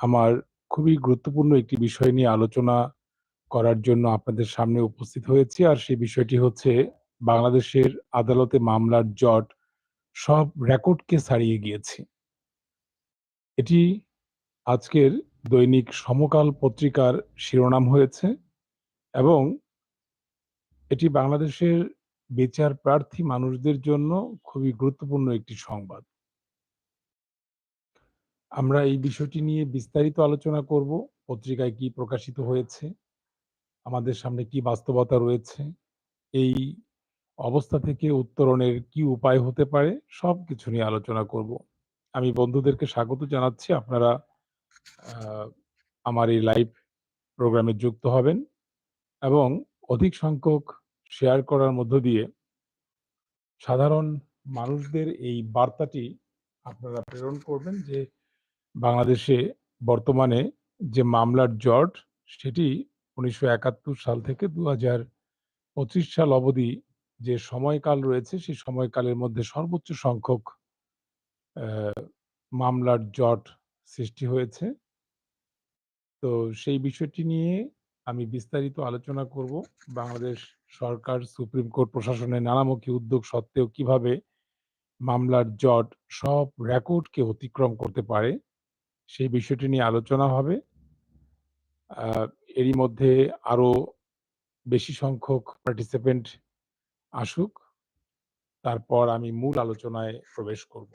আমার খুবই গুরুত্বপূর্ণ একটি বিষয় নিয়ে আলোচনা করার জন্য আপনাদের সামনে উপস্থিত হয়েছি। আর সেই বিষয়টি হচ্ছে বাংলাদেশের আদালতে মামলার জট সব রেকর্ডকে ছাড়িয়ে গিয়েছে। এটি আজকের দৈনিক সমকাল পত্রিকার শিরোনাম হয়েছে এবং এটি বাংলাদেশের বিচার প্রার্থী মানুষদের জন্য খুবই গুরুত্বপূর্ণ একটি সংবাদ। আমরা এই বিষয়টি নিয়ে বিস্তারিত আলোচনা করব। পত্রিকায় কি প্রকাশিত হয়েছে, আমাদের সামনে কি বাস্তবতা রয়েছে, এই অবস্থা থেকে উত্তরণের কি উপায় হতে পারে, সব কিছু নিয়ে আলোচনা করব। আমি বন্ধুদেরকে স্বাগত জানাচ্ছি। আপনারা আমার এই লাইভ প্রোগ্রামে যুক্ত হবেন এবং অধিক সংখ্যক শেয়ার করার মধ্য দিয়ে সাধারণ মানুষদের এই বার্তাটি আপনারা প্রেরণ করবেন যে বাংলাদেশে বর্তমানে যে মামলার জট সেটি ১৯৭১ সাল থেকে ২০২৫ সাল অবধি যে সময়কাল রয়েছে সেই সময়কালের মধ্যে সর্বোচ্চ সংখ্যক মামলার জট সৃষ্টি হয়েছে। তো সেই বিষয়টি নিয়ে আমি বিস্তারিত আলোচনা করব। বাংলাদেশ সরকার, সুপ্রিম কোর্ট প্রশাসনের নানামুখী উদ্যোগ সত্ত্বেও কীভাবে মামলার জট সব রেকর্ডকে অতিক্রম করতে পারে, সেই বিষয়টি নিয়ে আলোচনা হবে। এরই মধ্যে আরও বেশি সংখ্যক পার্টিসিপেন্ট আসুক। তারপর আমি মূল আলোচনায় প্রবেশ করব।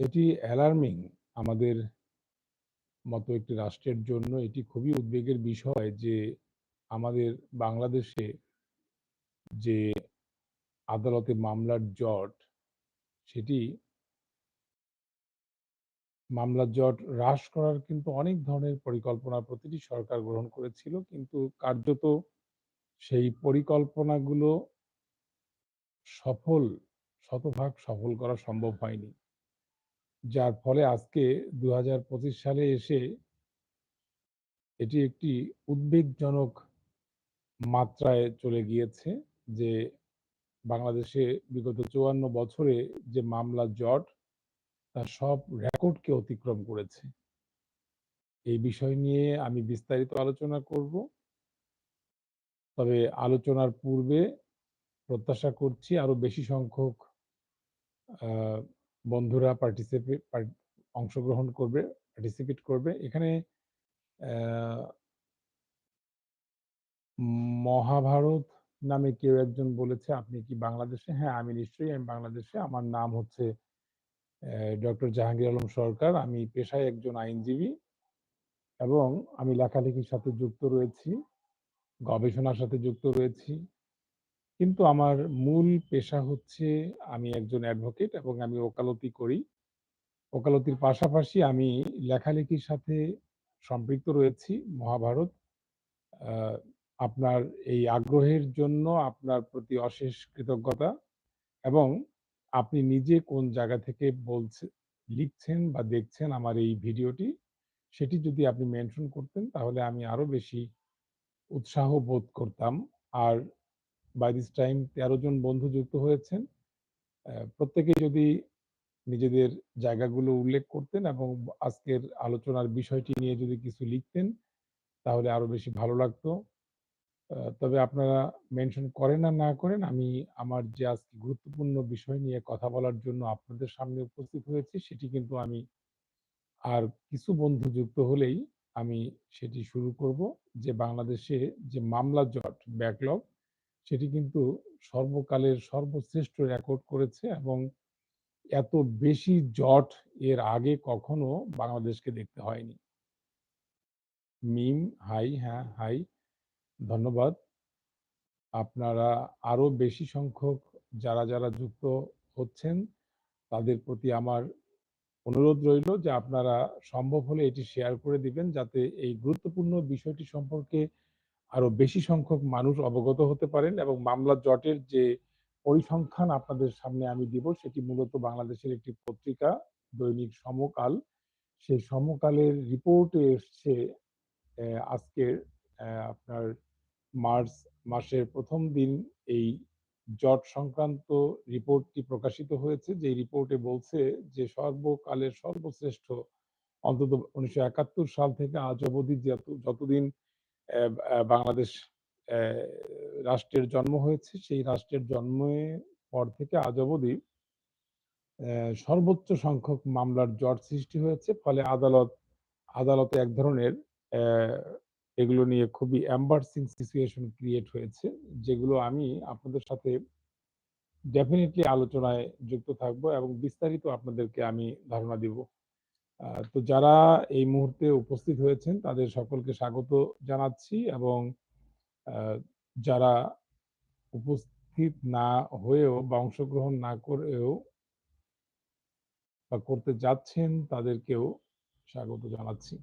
এটি অ্যালার্মিং আমাদের মতো একটি রাষ্ট্রের জন্য এটি খুবই উদ্বেগের বিষয় যে আমাদের বাংলাদেশে যে আদালতে মামলার জট, সেটি মামলার জট হ্রাস করার কিন্তু অনেক ধরনের পরিকল্পনা প্রতিটি সরকার গ্রহণ করেছিল। কিন্তু কার্যত সেই পরিকল্পনাগুলো সফল, শতভাগ সফল করা সম্ভব হয়নি। যার ফলে আজকে ২০২৫ সালে এসে এটি একটি উদ্বেগজনক মাত্রায় চলে গিয়েছে যে বাংলাদেশে বিগত ৫৪ বছরে যে মামলার জট, তার সব রেকর্ডকে অতিক্রম করেছে। এই বিষয় নিয়ে আমি বিস্তারিত আলোচনা করব। তবে আলোচনার পূর্বে প্রত্যাশা করছি আরও বেশি সংখ্যক বন্ধুরা পার্টিসিপেট পার অংশগ্রহণ করবে, পার্টিসিপেট করবে। এখানে মহাভারত নামে কেউ একজন বলেছে, "আপনি কি বাংলাদেশে?" হ্যাঁ, আমি নিশ্চয়ই আমি বাংলাদেশে। আমার নাম হচ্ছে ডক্টর জাহাঙ্গীর আলম সরকার। আমি পেশায় একজন আইনজীবী এবং আমি লেখালেখির সাথে যুক্ত রয়েছি, গবেষণার সাথে যুক্ত রয়েছি। কিন্তু আমার মূল পেশা হচ্ছে আমি একজন অ্যাডভোকেট এবং আমি ওকালতি করি। ওকালতির পাশাপাশি আমি লেখালেখির সাথে সম্পৃক্ত রয়েছি। মহাভারত আপনার এই আগ্রহের জন্য আপনার প্রতি অশেষ কৃতজ্ঞতা এবং আপনি নিজে কোন জায়গা থেকে বলছে লিখছেন বা দেখছেন আমার এই ভিডিওটি, সেটি যদি আপনি মেনশন করতেন তাহলে আমি আরও বেশি উৎসাহ বোধ করতাম। আর বাই দিস টাইম ১৩ জন বন্ধু যুক্ত হয়েছেন। প্রত্যেকে যদি নিজেদের জায়গাগুলো উল্লেখ করতেন এবং আজকের আলোচনার বিষয়টি নিয়ে যদি কিছু লিখতেন, তাহলে আরও বেশি ভালো লাগতো। তবে আপনারা মেনশন করেন আর না করেন, আমি আমার যে আজকে গুরুত্বপূর্ণ বিষয় নিয়ে কথা বলার জন্য আপনাদের সামনে উপস্থিত হয়েছি, সেটি কিন্তু আমি আর কিছু বন্ধু যুক্ত হলেই আমি সেটি শুরু করব। যে বাংলাদেশে যে মামলা জট, ব্যাকলগ সেটি কিন্তু সর্বকালের সর্বশ্রেষ্ঠ রেকর্ড করেছে এবং এত বেশি জট এর আগে কখনো বাংলাদেশকে দেখতে হয়নি। মিম, হাই, হ্যাঁ, হাই। ধন্যবাদ। আপনারা আরও বেশি সংখ্যক যারা, যারা যুক্ত হচ্ছেন, তাদের প্রতি আমার অনুরোধ রইল যে আপনারা সম্ভব হলে এটি শেয়ার করে দিবেন যাতে এই গুরুত্বপূর্ণ বিষয়টি সম্পর্কে আরও বেশি সংখ্যক মানুষ অবগত হতে পারেন এবং মামলার জটের যে পরিসংখ্যান আপনাদের সামনে আমি দিব, সেটি মূলত বাংলাদেশের একটি পত্রিকা, দৈনিক সমকাল। সেই সমকালের রিপোর্টে এসছে আজকের আপনার মার্চ মাসের প্রথম দিন এই জট সংক্রান্ত রিপোর্টটি প্রকাশিত হয়েছে। যে রিপোর্টে বলছে যে সর্বকালের সর্বশ্রেষ্ঠ, অন্তত উনিশশো একাত্তর সাল থেকে আজ অবধি যত, যতদিন বাংলাদেশ রাষ্ট্রের জন্ম হয়েছে। সেই রাষ্ট্রের জন্মের পর থেকে আজ অবধি সর্বোচ্চ সংখ্যক মামলার জট সৃষ্টি হয়েছে। ফলে আদালত, আদালতে এক ধরনের এগুলো নিয়ে খুবই অ্যাম্বার্সিং সিচুয়েশন ক্রিয়েট হয়েছে, যেগুলো আমি আপনাদের সাথে ডেফিনেটলি আলোচনায় যুক্ত থাকব এবং বিস্তারিত আপনাদেরকে আমি ধারণা দিব। তো যারা এই মুহূর্তে উপস্থিত হয়েছেন, তাদের সকলকে স্বাগত জানাচ্ছি এবং যারা উপস্থিত না হয়েও বা অংশগ্রহণ না করেও বা করতে যাচ্ছেন, তাদেরকেও স্বাগত জানাচ্ছি।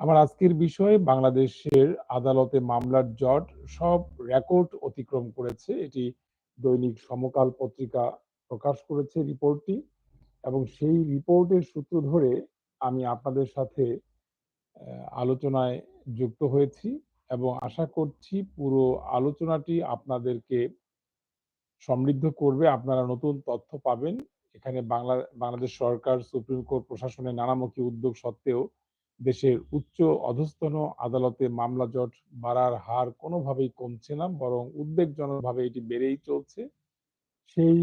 আমার আজকের বিষয় বাংলাদেশের আদালতে মামলার জট, সব রেকর্ড অতিক্রম করেছে। এটি দৈনিক সমকাল পত্রিকা প্রকাশ করেছে রিপোর্টটি। এবং সেই রিপোর্টের সূত্র ধরে আমি আপনাদের সাথে আলোচনায় যুক্ত হয়েছি এবং আশা করছি পুরো আলোচনাটি আপনাদেরকে সমৃদ্ধ করবে। আপনারা নতুন তথ্য পাবেন। এখানে বাংলা, বাংলাদেশ সরকার, সুপ্রিম কোর্ট, প্রশাসনের নানামুখী উদ্যোগ সত্ত্বেও দেশের উচ্চ অধস্তন আদালতে মামলা জট বাড়ার হার কোনোভাবেই কমছে না, বরং উদ্বেগজনকভাবে এটি বেড়েই চলছে। সেই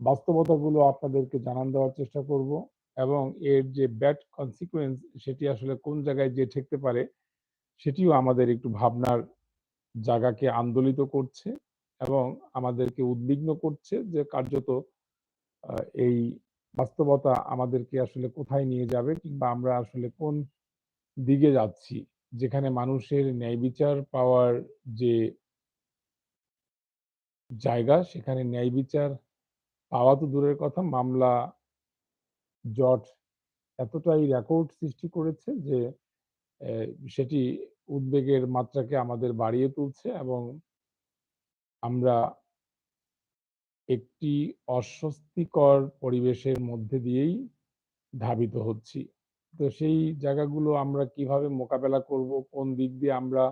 বাস্তবতাগুলো আপনাদেরকে জানান দেওয়ার চেষ্টা করব এবং এর যে ব্যাড কনসিকুয়েন্স সেটি আসলে কোন জায়গায় যে ঠেকতে পারে, সেটিও আমাদের একটু ভাবনার জায়গাকে আন্দোলিত করছে এবং আমাদেরকে উদ্বিগ্ন করছে যে কার্যত এই বাস্তবতা আমাদেরকে আসলে কোথায় নিয়ে যাবে কিংবা আমরা আসলে কোন দিকে যাচ্ছি, যেখানে মানুষের ন্যায় বিচার পাওয়ার যে জায়গা সেখানে ন্যায় বিচার পাওয়া তো দূরের কথা, মামলা জট এতটাই রেকর্ড সৃষ্টি করেছে যে সেটি উদ্বেগের মাত্রাকে আমাদের বাড়িয়ে তুলছে এবং আমরা একটি অস্বস্তিকর পরিবেশের মধ্যে দিয়েই ধাবিত হচ্ছি। তো সেই জায়গাগুলো আমরা কীভাবে মোকাবেলা করব, কোন দিক দিয়ে আমরা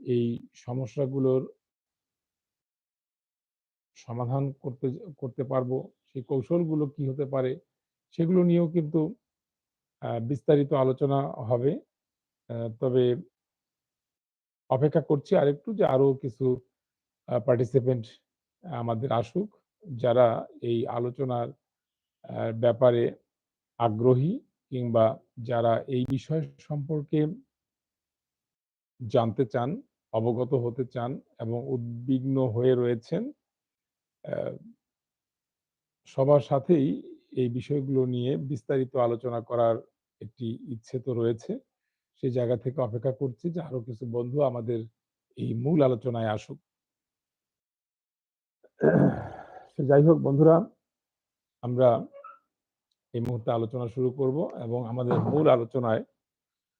এই সমস্যাগুলোর সমাধান করতে করতে পারব, সেই কৌশলগুলো কি হতে পারে, সেগুলো নিয়েও কিন্তু বিস্তারিত আলোচনা হবে। তবে অপেক্ষা করছি আরেকটু যে আরও কিছু পার্টিসিপেন্ট আমাদের আসুক, যারা এই আলোচনার ব্যাপারে আগ্রহী কিংবা যারা এই বিষয় সম্পর্কে জানতে চান, অবগত হতে চান এবং উদ্বিগ্ন হয়ে রয়েছেন সবার সাথেই এই বিষয়গুলো নিয়ে বিস্তারিত আলোচনা করার একটি ইচ্ছে তো রয়েছে। সেই জায়গা থেকে অপেক্ষা করছি যে আরও কিছু বন্ধু আমাদের এই মূল আলোচনায় আসুক। সে যাই হোক বন্ধুরা, আমরা এই মুহূর্তে আলোচনা শুরু করব এবং আমাদের মূল আলোচনায়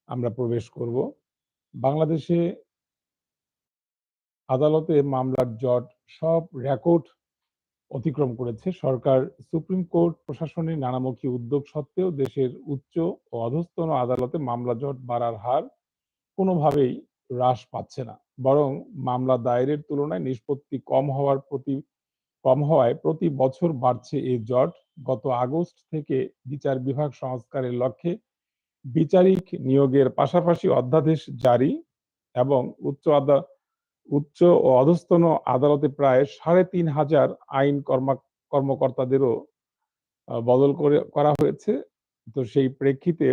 আমরা প্রবেশ করব। বাংলাদেশে আদালতে মামলার জট সব রেকর্ড অতিক্রম করেছে। সরকার, সুপ্রিম কোর্ট প্রশাসনের নানামুখী উদ্যোগ সত্ত্বেও দেশের উচ্চ ও অধস্তন আদালতে মামলা জট বাড়ার হার কোনোভাবেই হ্রাস পাচ্ছে না। বরং মামলা দায়েরের তুলনায় নিষ্পত্তি কম হওয়ার প্রতি, কম হওয়ায় প্রতি বছর বাড়ছে এই জট। গত আগস্ট থেকে বিচার বিভাগ সংস্কারের লক্ষ্যে বিচারিক নিয়োগের পাশাপাশি অধ্যাদেশ জারি এবং উচ্চ আদা উচ্চ ও অধস্তন আদালতে প্রায় সাড়ে তিন হাজার আইন কর্মা, কর্মকর্তাদেরও বদল করে, করা হয়েছে। তো সেই প্রেক্ষিতে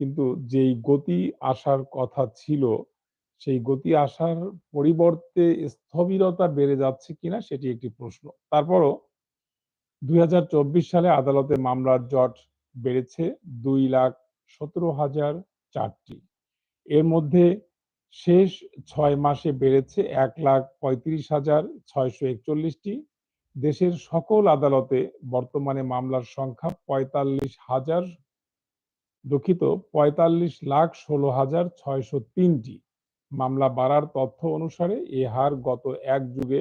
কিন্তু যেই গতি আসার কথা ছিল, সেই গতি আসার পরিবর্তে স্থবিরতা বেড়ে যাচ্ছে কিনা সেটি একটি প্রশ্ন। তারপরও দুই হাজার চব্বিশ সালে আদালতে মামলার জট বেড়েছে দুই লাখ সতেরো হাজার চারটি। এর মধ্যে শেষ ছয় মাসে বেড়েছে এক লাখ পঁয়ত্রিশ হাজার ছয়শো একচল্লিশটি। দেশের সকল আদালতে বর্তমানে মামলার সংখ্যা পঁয়তাল্লিশ হাজার, দুঃখিত পঁয়তাল্লিশ লাখ ষোলো হাজার ছয়শো তিনটি। মামলা বাড়ার তথ্য অনুসারে এ হার গত এক যুগে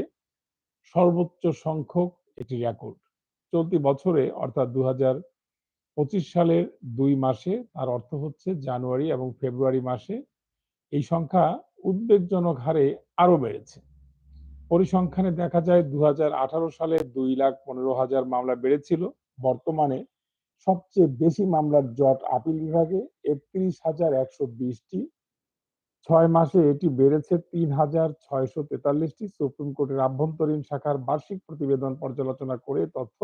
সর্বোচ্চ সংখ্যক একটি রেকর্ড। চলতি বছরে, অর্থাৎ দু পঁচিশ সালের দুই মাসে, তার অর্থ হচ্ছে জানুয়ারি এবং ফেব্রুয়ারি মাসে এই সংখ্যা উদ্বেগজনক হারে আরও বেড়েছে। পরিসংখ্যানে দেখা যায় দু সালে দুই লাখ পনেরো হাজার মামলা বেড়েছিল। বর্তমানে সবচেয়ে বেশি মামলার জট আপিল বিভাগে একত্রিশ হাজার একশো বিশটি। ছয় মাসে এটি বেড়েছে তিন হাজার ছয়শো তেতাল্লিশটি। সুপ্রিম কোর্টের আভ্যন্তরীণ শাখার বার্ষিক প্রতিবেদন পর্যালোচনা করে তথ্য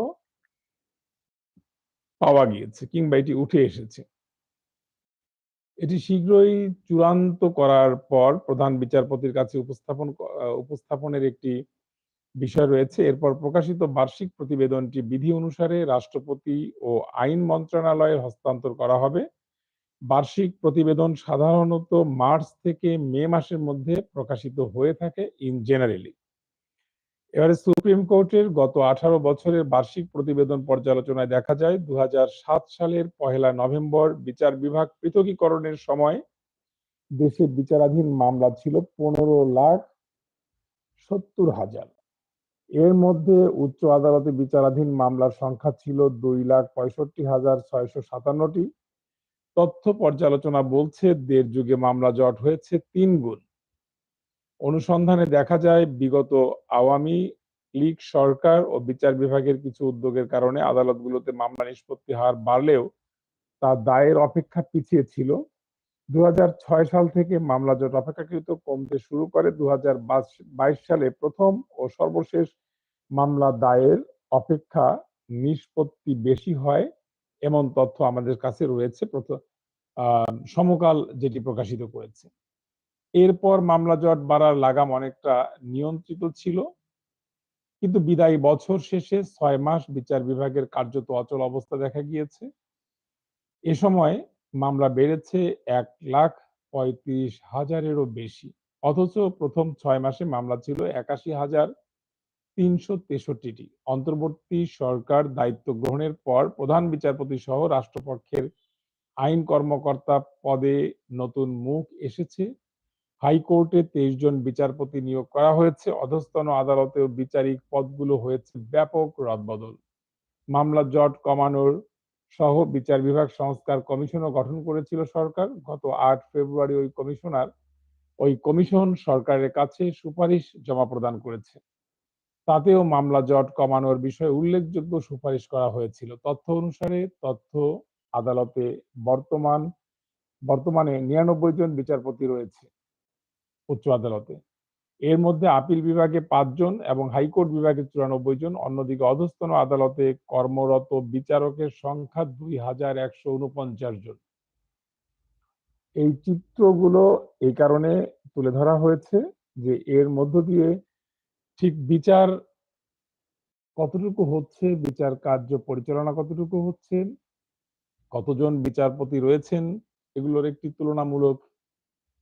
পাওয়া গিয়েছে কিংবা এটি উঠে এসেছে। এটি শীঘ্রই চূড়ান্ত করার পর প্রধান বিচারপতির কাছে উপস্থাপন উপস্থাপনের একটি বিষয় রয়েছে। এরপর প্রকাশিত বার্ষিক প্রতিবেদনটি বিধি অনুসারে রাষ্ট্রপতি ও আইন মন্ত্রণালয়ের হস্তান্তর করা হবে। বার্ষিক প্রতিবেদন সাধারণত মার্চ থেকে মে মাসের মধ্যে প্রকাশিত হয়ে থাকে ইন জেনারেলি। এবারে সুপ্রিম কোর্টের গত আঠারো বছরের বার্ষিক প্রতিবেদন পর্যালোচনায় দেখা যায় দু হাজার সাত সালের পহেলা নভেম্বর বিচার বিভাগ পৃথকীকরণের সময় দেশে বিচারাধীন মামলা ছিল পনেরো লাখ সত্তর হাজার। এর মধ্যে উচ্চ আদালতে বিচারাধীন মামলার সংখ্যা ছিল দুই লাখ পঁয়ষট্টি হাজার ছয়শো সাতান্নটি। তথ্য পর্যালোচনা বলছে, দেড় যুগে মামলা জট হয়েছে তিন গুণ। অনুসন্ধানে দেখা যায়, বিগত আওয়ামী লীগ সরকার ও বিচার বিভাগের কিছু উদ্যোগের কারণে আদালতগুলোতে মামলা নিষ্পত্তি হার বাড়লেও তা দায়ের অপেক্ষা পিছিয়ে ছিল। দুহাজার ছয় সাল থেকে মামলা জট অপেক্ষাকৃত কমতে শুরু করে। দু হাজার বাইশ সালে প্রথম ও সর্বশেষ মামলা দায়ের অপেক্ষা নিষ্পত্তি বেশি হয় এমন তথ্য আমাদের কাছে রয়েছে। সমকাল যেটি প্রকাশিত করেছে। এরপর মামলা জট বাড়ার লাগাম অনেকটা নিয়ন্ত্রিত ছিল। কিন্তু বিদায়ী বছর শেষে ছয় মাস বিচার বিভাগের কার্যত অচল অবস্থা দেখা গিয়েছে। এ সময় মামলা বেড়েছে এক লাখ পঁয়ত্রিশ হাজারেরও বেশি। অথচ প্রথম ছয় মাসে মামলা ছিল একাশি হাজার তিনশো তেষট্টিটি। অন্তর্বর্তী সরকার দায়িত্ব গ্রহণের পর প্রধান বিচারপতি সহ রাষ্ট্রপক্ষের আইন কর্মকর্তা পদে নতুন মুখ এসেছে। হাইকোর্টে তেইশ জন বিচারপতি নিয়োগ করা হয়েছে। অধস্তন আদালতেও বিচারিক পদগুলো হয়েছে ব্যাপক রদবদল। মামলা জট কমানোর সহ বিচার বিভাগ সংস্কার কমিশনও গঠন করেছিল সরকার। গত আট ফেব্রুয়ারি ওই কমিশনার, ওই কমিশন সরকারের কাছে সুপারিশ জমা প্রদান করেছে। তাতেও মামলা জট কমানোর বিষয়ে উল্লেখযোগ্য সুপারিশ করা হয়েছিল। তথ্য অনুসারে তথ্য আদালতে বর্তমান, বর্তমানে নিরানব্বই জন বিচারপতি রয়েছে। উচ্চ আদালতে। এর মধ্যে আপিল বিভাগে পাঁচজন এবং হাইকোর্ট বিভাগে চুরানব্বই জন, অন্যদিকে অধস্তন আদালতে কর্মরত বিচারকের সংখ্যা দুই হাজার একশো উনপঞ্চাশ জন। এই চিত্রগুলো এই কারণে তুলে ধরা হয়েছে যে এর মধ্য দিয়ে ঠিক বিচার কতটুকু হচ্ছে, বিচার কার্য পরিচালনা কতটুকু হচ্ছে, কতজন বিচারপতি রয়েছেন, এগুলোর একটি তুলনামূলক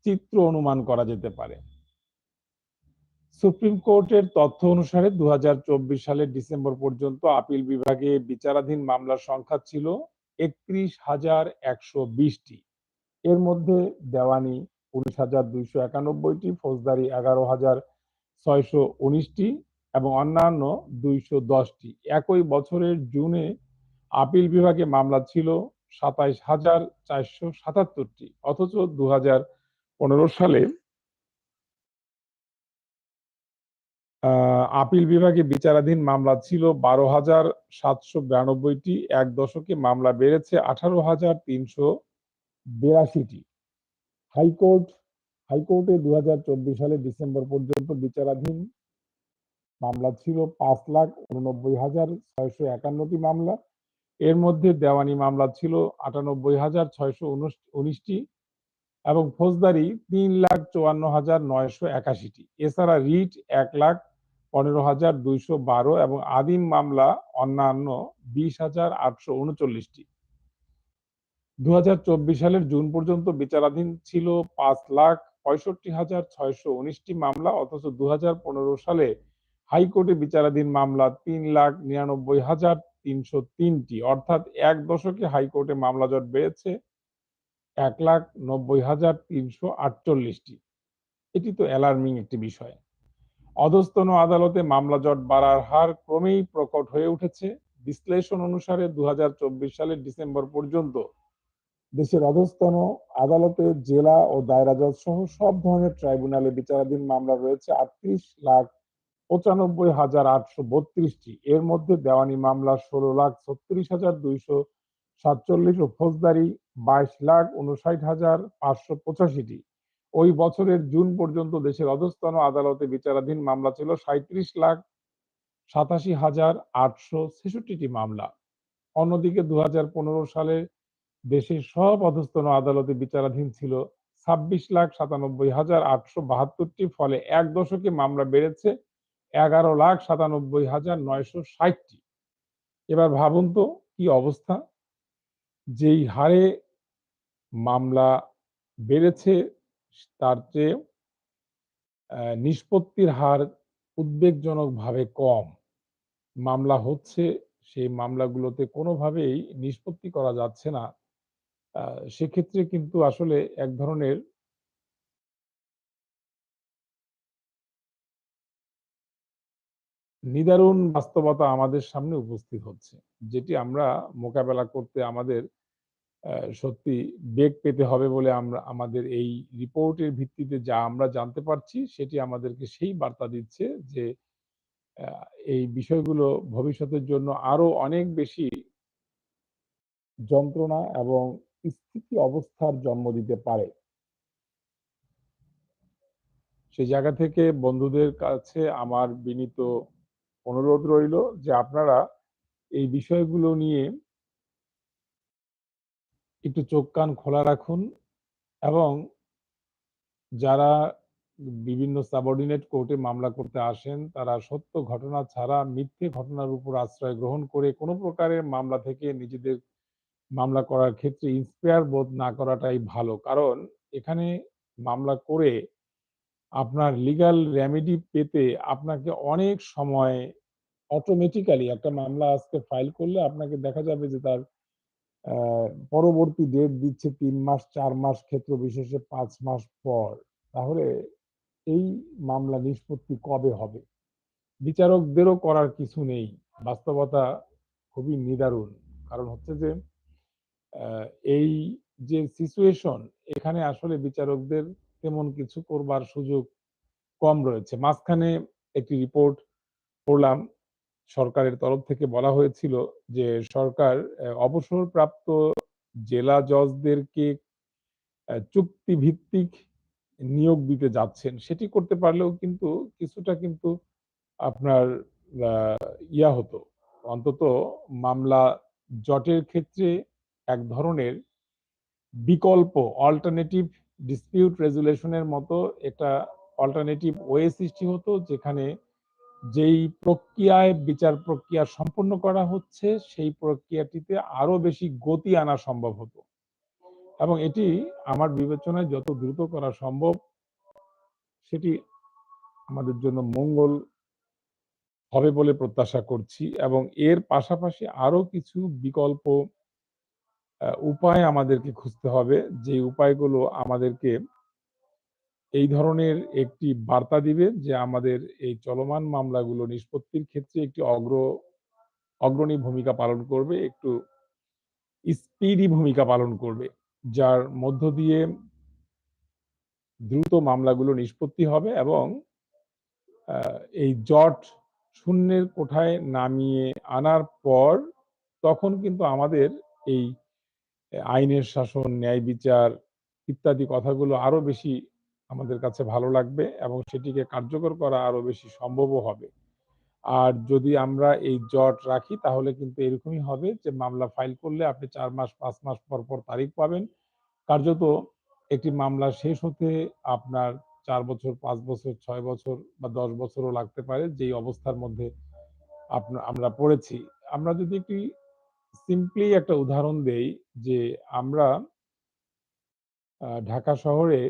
চিত্র অনুমান করা যেতে পারে। সুপ্রিম কোর্টের তথ্য অনুসারে দু সালের ডিসেম্বর পর্যন্ত আপিল বিভাগে বিচারাধীন মামলার সংখ্যা ছিল একত্রিশ হাজার একশো বিশটি। এর মধ্যে দেওয়ানি উনিশ হাজার দুইশো একানব্বইটি, ফৌজদারি এগারো হাজার ছয়শো উনিশটি এবং অন্যান্য দুইশো দশটি। একই বছরের জুনে আপিল বিভাগে মামলা ছিল সাতাইশ হাজার চারশো সাতাত্তরটি, অথচ দু হাজার পনেরো সালে আপিল বিভাগে বিচারাধীন মামলা ছিল বারো হাজার সাতশো বিরানব্বইটি এক দশকে মামলা বেড়েছে আঠারো হাজার তিনশো বিরাশিটি। হাইকোর্ট হাইকোর্টে দু হাজার চব্বিশ সালে ডিসেম্বর পর্যন্ত বিচারাধীন মামলা ছিল পাঁচ লাখ উননব্বই হাজার ছয়শো একান্নটি মামলা। এর মধ্যে দেওয়ানি মামলা ছিল আটানব্বই হাজার ছয়শো উনিশটি। এবং ফৌজদারি তিন লাখ চুয়ান্ন হাজার নয়শো একাশিটি। এছাড়া রিট এক লাখ পনেরো হাজার দুইশো বারো এবং আদিম মামলা অন্যান্য বিশ হাজার আটশো উনচল্লিশটি। দুহাজার চব্বিশ সালের জুন পর্যন্ত বিচারাধীন ছিল পাঁচ লাখ পঁয়ষট্টি হাজার ছয়শো উনিশটি মামলা, অথচ দু হাজার পনেরো সালে হাইকোর্টে বিচারাধীন মামলা তিন লাখ নিরানব্বই হাজার তিনশো তিনটি। অর্থাৎ এক দশকে হাইকোর্টে মামলা জট বেড়েছে এক লাখ নব্বই হাজার তিনশো আটচল্লিশটি। এটি তো অ্যালার্মিং একটি বিষয়। অধস্তন আদালতে মামলা জট বাড়ার হার ক্রমেই প্রকট হয়ে উঠেছে। বিশ্লেষণ অনুসারে দু সালের ডিসেম্বর পর্যন্ত দেশের অধস্তন আদালতে জেলা ও দায়রা জজ সহ সব ধরনের ট্রাইব্যুনালে বিচারাধীন মামলা রয়েছে আটত্রিশ লাখ পঁচানব্বই হাজার আটশো বত্রিশটি। এর মধ্যে দেওয়ানি মামলা ষোলো লাখ ছত্রিশ হাজার দুইশো সাতচল্লিশ ও ফৌজদারি বাইশ লাখ উনষাট হাজার পাঁচশো পঁচাশিটি। ওই বছরের জুন পর্যন্ত দেশের অধস্তন আদালতে বিচারাধীন মামলা ছিল সাঁত্রিশ লাখ সাতাশি হাজার আটশো ছেষট্টিটি মামলা। অন্যদিকে দু হাজার পনেরো সালে দেশের সব অধস্তন আদালতে বিচারাধীন ছিল ছাব্বিশ লাখ সাতানব্বই হাজার আটশো বাহাত্তরটি, ফলে এক দশকে মামলা বেড়েছে এগারো লাখ সাতানব্বই হাজার নয়শো ষাটটি। এবার ভাবুন তো, কি অবস্থা? যেই হারে মামলা বেড়েছে, তার চেয়ে নিষ্পত্তির হার উদ্বেগজনকভাবে কম। মামলা হচ্ছে, সেই মামলাগুলোতে কোনোভাবেই নিষ্পত্তি করা যাচ্ছে না। সেক্ষেত্রে কিন্তু আসলে এক ধরনের নিদারুণ বাস্তবতা আমাদের সামনে উপস্থিত হচ্ছে, যেটি আমরা মোকাবেলা করতে আমাদের সত্যি বেগ পেতে হবে বলে আমরা, আমাদের এই রিপোর্টের ভিত্তিতে যা আমরা জানতে পারছি, সেটি আমাদেরকে সেই বার্তা দিচ্ছে যে এই বিষয়গুলো ভবিষ্যতের জন্য আরও অনেক বেশি যন্ত্রণা এবং স্থিতি অবস্থার জন্ম দিতে পারে। সেই জায়গা থেকে বন্ধুদের কাছে আমার বিনীত অনুরোধ রইল যে আপনারা এই বিষয়গুলো নিয়ে একটু চোখ কান খোলা রাখুন এবং যারা বিভিন্ন সাবঅর্ডিনেট কোর্টে মামলা করতে আসেন, তারা সত্য ঘটনা ছাড়া মিথ্যে ঘটনার উপর আশ্রয় গ্রহণ করে কোনো প্রকারের মামলা থেকে নিজেদের মামলা করার ক্ষেত্রে ইন্সপায়ার বোধ না করাটাই ভালো। কারণ এখানে মামলা করে আপনার লিগাল রেমেডি পেতে আপনাকে অনেক সময় অটোমেটিক্যালি একটা মামলা আজকে ফাইল করলে আপনাকে দেখা যাবে যে তার পরবর্তী ডেট দিচ্ছে তিন মাস, চার মাস, ক্ষেত্র বিশেষে পাঁচ মাস পর। তাহলে এই মামলা নিষ্পত্তি কবে হবে? বিচারকদেরও করার কিছু নেই। বাস্তবতা খুবই নিদারুণ। কারণ হচ্ছে যে এই যে সিচুয়েশন এখানে আসলে বিচারকদের তেমন কিছু করবার সুযোগ কম রয়েছে। মাঝখানে একটি রিপোর্ট পড়লাম সরকারের তরফ থেকে বলা হয়েছিল যে সরকার অবসরপ্রাপ্ত জেলা জজদেরকে চুক্তি ভিত্তিক নিয়োগ দিতে যাচ্ছেন। সেটি করতে পারলেও কিন্তু কিছুটা কিন্তু আপনার ইয়া হতো। অন্তত মামলা জটের ক্ষেত্রে এক ধরনের বিকল্প অল্টারনেটিভ ডিসপিউট রেজুলেশনের মতো একটা অল্টারনেটিভ ওয়ে সৃষ্টি হতো, যেখানে যেই প্রক্রিয়ায় বিচার প্রক্রিয়া সম্পন্ন করা হচ্ছে, সেই প্রক্রিয়াটিতে আরও বেশি গতি আনা সম্ভব হতো। এবং এটি আমার বিবেচনায় যত দ্রুত করা সম্ভব, সেটি আমাদের জন্য মঙ্গল হবে বলে প্রত্যাশা করছি। এবং এর পাশাপাশি আরও কিছু বিকল্প উপায় আমাদেরকে খুঁজতে হবে। যে উপায়গুলো আমাদেরকে এই ধরনের একটি বার্তা দিবে যে আমাদের এই চলমান মামলাগুলো নিষ্পত্তির ক্ষেত্রে একটি অগ্র, অগ্রণী ভূমিকা পালন করবে, একটু স্পিডি ভূমিকা পালন করবে, যার মধ্য দিয়ে দ্রুত মামলাগুলো নিষ্পত্তি হবে এবং এই জট শূন্যের কোঠায় নামিয়ে আনার পর তখন কিন্তু আমাদের এই আইনের শাসন, ন্যায় বিচার ইত্যাদি কথাগুলো আরও বেশি আমাদের কাছে ভালো লাগবে এবং সেটিকে কার্যকর করা আরও বেশি সম্ভবও হবে। আর যদি আমরা এই জট রাখি, তাহলে কিন্তু এরকমই হবে যে মামলা ফাইল করলে আপনি চার মাস, পাঁচ মাস পর পর তারিখ পাবেন। কার্যত একটি মামলা শেষ হতে আপনার চার বছর, পাঁচ বছর, ছয় বছর বা দশ বছরও লাগতে পারে যেই অবস্থার মধ্যে আমরা পড়েছি। আমরা যদি একটি সিম্পলি একটা উদাহরণ দেই যে আমরা ঢাকা শহরে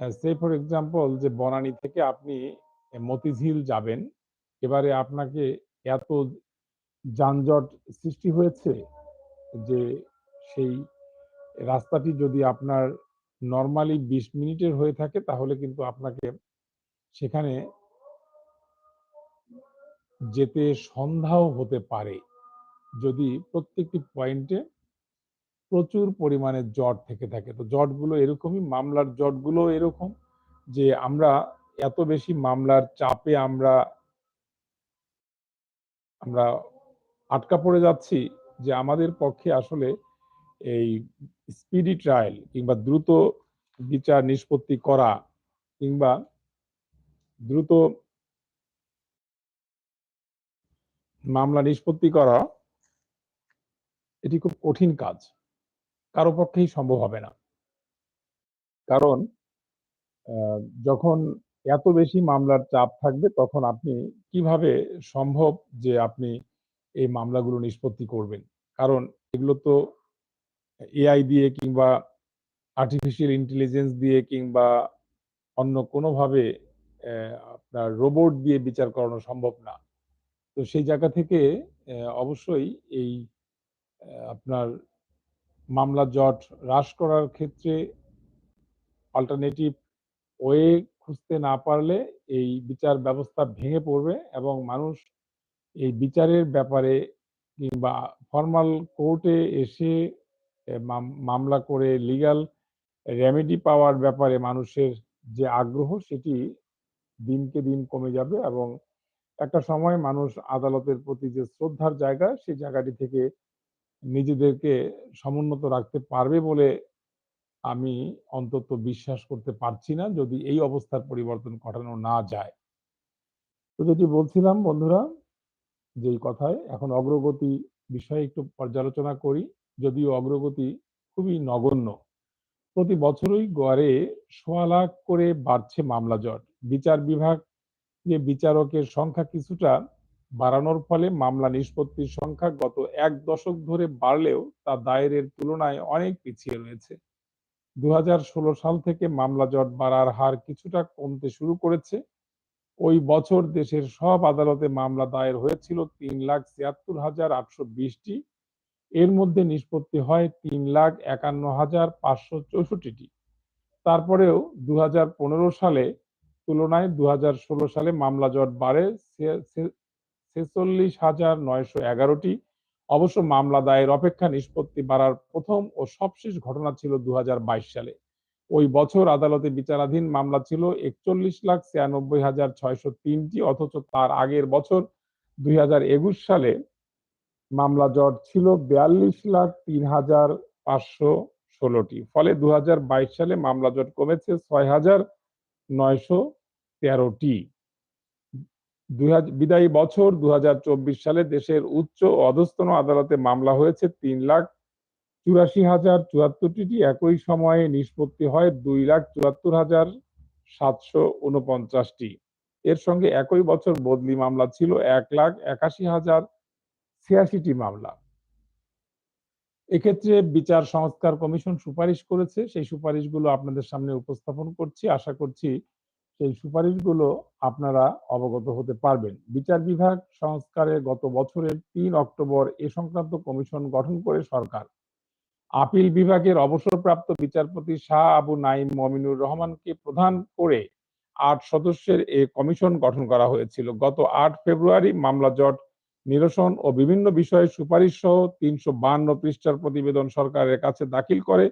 সে ফর এক্সাম্পল যে বনানী থেকে আপনি মতিঝিল যাবেন, এবারে আপনাকে এত যানজট সৃষ্টি হয়েছে যে সেই রাস্তাটি যদি আপনার নর্মালি বিশ মিনিটের হয়ে থাকে, তাহলে কিন্তু আপনাকে সেখানে যেতে সন্ধ্যাও হতে পারে। যদি প্রত্যেকটি পয়েন্টে প্রচুর পরিমাণে জট থেকে থাকে। তো জটগুলো এরকমই, মামলার জটগুলো এরকম যে আমরা এত বেশি মামলার চাপে আমরা আমরা আটকা পড়ে যাচ্ছি যে আমাদের পক্ষে আসলে এই স্পিডি ট্রায়াল কিংবা দ্রুত বিচার নিষ্পত্তি করা কিংবা দ্রুত মামলা নিষ্পত্তি করা, এটি খুব কঠিন কাজ। কারও পক্ষেই সম্ভব হবে না। কারণ যখন এত বেশি মামলার চাপ থাকবে, তখন আপনি কীভাবে সম্ভব যে আপনি এই মামলাগুলো নিষ্পত্তি করবেন? কারণ এগুলো তো এআই দিয়ে কিংবা আর্টিফিশিয়াল ইন্টেলিজেন্স দিয়ে কিংবা অন্য কোনোভাবে আপনার রোবট দিয়ে বিচার করানো সম্ভব না। তো সেই জায়গা থেকে অবশ্যই এই আপনার মামলার জট হ্রাস করার ক্ষেত্রে অল্টারনেটিভ ওয়ে খুঁজতে না পারলে এই বিচার ব্যবস্থা ভেঙে পড়বে এবং মানুষ এই বিচারের ব্যাপারে কিংবা ফরমাল কোর্টে এসে মাম, মামলা করে লিগ্যাল রেমেডি পাওয়ার ব্যাপারে মানুষের যে আগ্রহ সেটি দিনকে দিন কমে যাবে এবং একটা সময় মানুষ আদালতের প্রতি যে শ্রদ্ধার জায়গা, সেই জায়গাটি থেকে নিজেদেরকে সমুন্নত রাখতে পারবে বলে আমি অন্তত বিশ্বাস করতে পারছি না যদি এই অবস্থার পরিবর্তন ঘটানো না যায়। তো যেটি বলছিলাম বন্ধুরা, যেই কথায় এখন অগ্রগতি বিষয়ে একটু পর্যালোচনা করি। যদিও অগ্রগতি খুবই নগণ্য। প্রতি বছরই গড়ে সোয়া লাখ করে বাড়ছে মামলা জট। বিচার বিভাগ যে বিচারকের সংখ্যা কিছুটা বাড়ানোর ফলে মামলা নিষ্পত্তির সংখ্যা গত এক দশক ধরে বাড়লেও তা দায়েরের তুলনায় অনেক পিছিয়ে রয়েছে। ২০১৬ সাল থেকে মামলা জট বাড়ার হার কিছুটা কমতে শুরু করেছে। ওই বছর দেশের সব আদালতে মামলা দায়ের হয়েছিল তিন লাখ ছিয়াত্তর হাজার আটশো বিশটি এর মধ্যে নিষ্পত্তি হয় ৩,৫১,৫৬৪ টি। তারপরেও ২০১৫ সালে তুলনায় ২০১৬ সালে মামলা জট বাড়ে সে সে ৪৬,৯১১ টি। অবশ্য মামলা দায়ের অপেক্ষা নিষ্পত্তি বাড়ার প্রথম ও সবশেষ ঘটনা ছিল ২০২২ সালে। ওই বছর আদালতে বিচারাধীন মামলা ছিল একচল্লিশ লাখ ছিয়ানব্বই হাজার ছয়শো তিনটি অথচ তার আগের বছর ২০২১ সালে মামলা জট ছিল বিয়াল্লিশ লাখ তিন হাজার পাঁচশো ষোলোটি ফলে ২০২২ সালে মামলা জট কমেছে ৬,৯১৩ টি। দুই হাজ বিদায়ী বছর ২০২৪ সালে দেশের উচ্চ অধস্তন আদালতে মামলা হয়েছে ৩,৮৪,০৭৪ টি। একই সময়ে নিষ্পত্তি হয় ২,৭৪,৭৪৯ টি। এর সঙ্গে একই বছর বদলি মামলা ছিল এক লাখ একাশি হাজার ছিয়াশিটি মামলা। এক্ষেত্রে বিচার সংস্কার কমিশন সুপারিশ করেছে। সেই সুপারিশগুলো আপনাদের সামনে উপস্থাপন করছি। আশা করছি সেই সুপারিশগুলো আপনারা অবগত হতে পারবেন। বিচার বিভাগ সংস্কারে গত বছরের তিন অক্টোবর এ সংক্রান্ত কমিশন গঠন করে সরকার। আপিল বিভাগের অবসরপ্রাপ্ত বিচারপতি শাহ আবু নাঈম মমিনুর রহমানকে প্রধান করে আট সদস্যের এ কমিশন গঠন করা হয়েছিল। গত আট ফেব্রুয়ারি মামলা জট, নিরসন ও বিভিন্ন বিষয়ে সুপারিশ সহ ৩৫২ পৃষ্ঠার প্রতিবেদন সরকারের কাছে দাখিল করে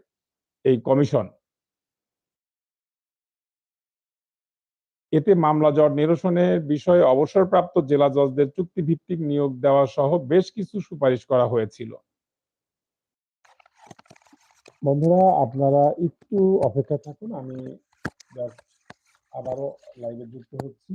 এই কমিশন। এতে মামলা জট নিরসনের বিষয়ে অবসরপ্রাপ্ত জেলা জজদের চুক্তিভিত্তিক নিয়োগ দেওয়া সহ বেশ কিছু সুপারিশ করা হয়েছিল। বন্ধুরা, আপনারা একটু অপেক্ষা থাকুন। আমি আবারও লাইভে যুক্ত হচ্ছি।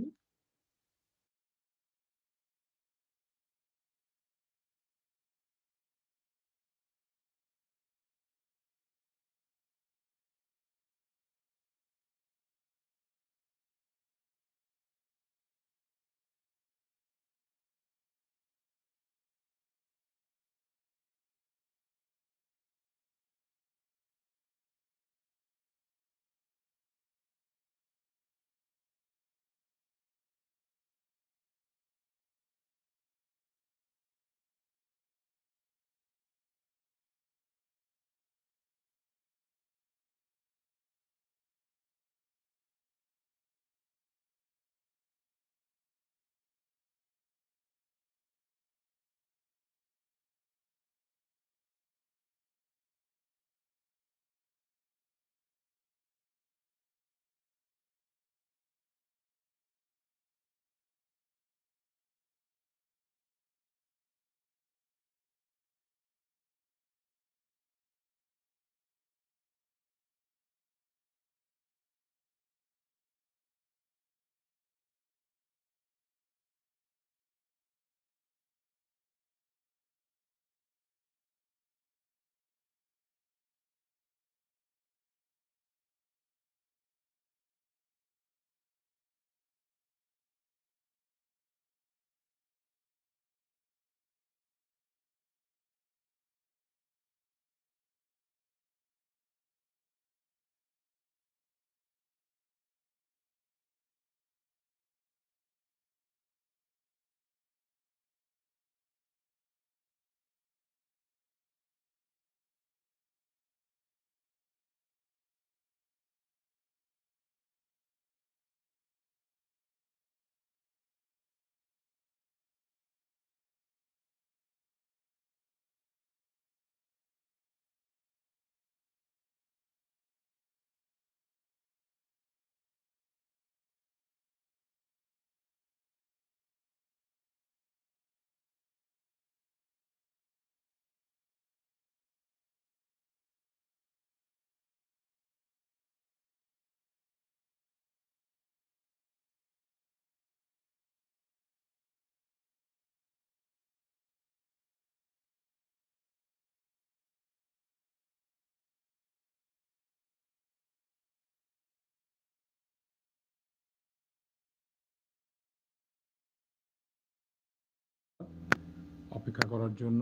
অপেক্ষা করার জন্য।